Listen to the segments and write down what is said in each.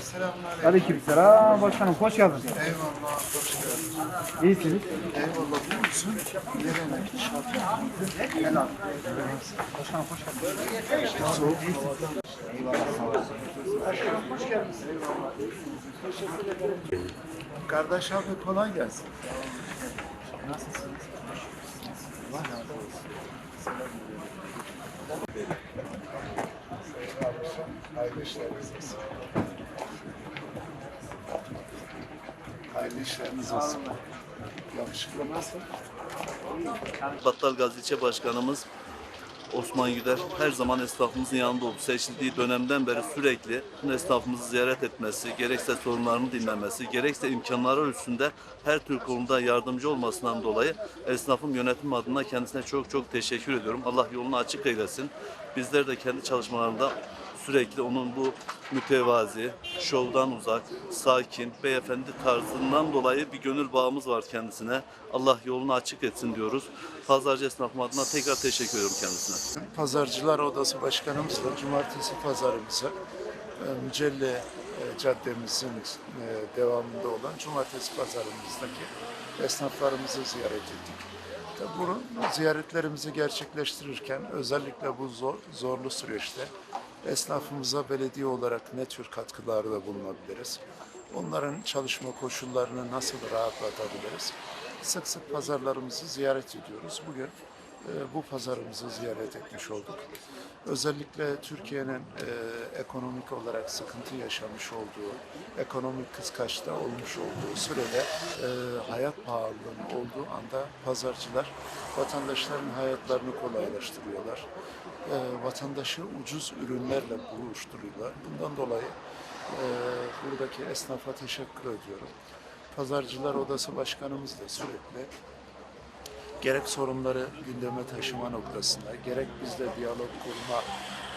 Selamünaleyküm. Aleykümselam başkanım hoş geldiniz. Eyvallah, hoş geldin. İyisiniz. Eyvallah, bu musun? Şart? Helal. Başkanım hoş geldiniz. Soğuk. Eyvallah, sağ olasın. Kardeş abi kolay gelsin. Nasılsınız? Allah razı olsun. Hayırlı işleriniz olsun. Hayırlı işleriniz olsun. Yakışıklı nasıl? Battal Gazi İlçe Başkanımız Osman Yüder her zaman esnafımızın yanında oldu. Seçildiği dönemden beri sürekli esnafımızı ziyaret etmesi, gerekse sorunlarını dinlemesi, gerekse imkanları üstünde her tür konuda yardımcı olmasından dolayı esnafım yönetim adına kendisine çok çok teşekkür ediyorum. Allah yolunu açık eylesin. Bizler de kendi çalışmalarında sürekli onun bu mütevazi, şovdan uzak, sakin, beyefendi tarzından dolayı bir gönül bağımız var kendisine. Allah yolunu açık etsin diyoruz. Pazarcı esnafım adına tekrar teşekkür ediyorum kendisine. Pazarcılar Odası Başkanımızla cumartesi pazarımızı e, Mücelle e, Caddemizin e, devamında olan cumartesi pazarımızdaki esnaflarımızı ziyaret ettik. Bunu ziyaretlerimizi gerçekleştirirken özellikle bu zor, zorlu süreçte esnafımıza belediye olarak ne tür katkılarda bulunabiliriz? Onların çalışma koşullarını nasıl rahatlatabiliriz? Sık sık pazarlarımızı ziyaret ediyoruz. Bugün bu pazarımızı ziyaret etmiş olduk. Özellikle Türkiye'nin e, ekonomik olarak sıkıntı yaşamış olduğu, ekonomik kıskaçta olmuş olduğu sürede e, hayat pahalılığının olduğu anda pazarcılar vatandaşların hayatlarını kolaylaştırıyorlar. E, vatandaşı ucuz ürünlerle buluşturuyorlar. Bundan dolayı buradaki esnafa teşekkür ediyorum. Pazarcılar Odası Başkanımız da sürekli gerek sorunları gündeme taşıma noktasında, gerek bizle diyalog kurma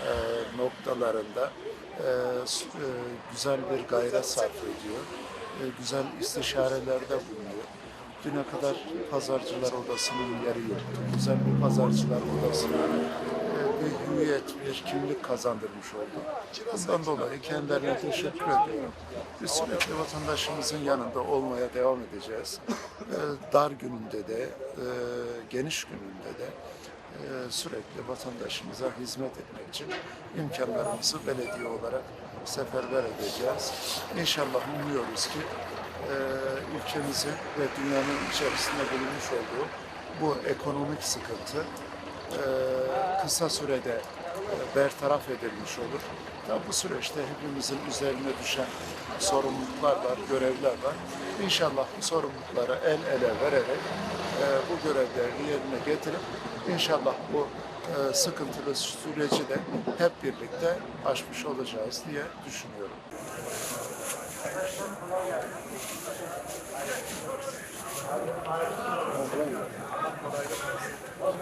e, noktalarında e, e, güzel bir gayret sarf ediyor. E, güzel istişarelerde bulunuyor. Düne kadar Pazarcılar Odası'nın yeri yoktu. Güzel bir Pazarcılar Odası'na e, bir hüviyet, bir kimlik kazandırmış oldu. Bundan dolayı kendilerine teşekkür ediyorum. Biz sürekli vatandaşımızın yanında olmaya devam edeceğiz. E, dar gününde de, e, geniş gününde de e, sürekli vatandaşımıza hizmet etmek için imkanlarımızı belediye olarak seferber edeceğiz. İnşallah umuyoruz ki e, ülkemizin ve dünyanın içerisinde bulunmuş olduğu bu ekonomik sıkıntı kısa sürede e, bertaraf edilmiş olur. Tabi bu süreçte hepimizin üzerine düşen sorumluluklar var, görevler var. İnşallah bu sorumlulukları el ele vererek e, bu görevlerini yerine getirip inşallah bu e, sıkıntılı süreci de hep birlikte aşmış olacağız diye düşünüyorum.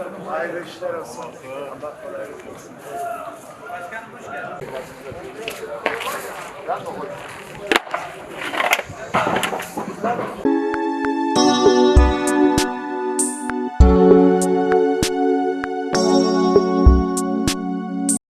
Hayırlı işler olsun. Allah kolaylık versin. Başkanım hoş geldin.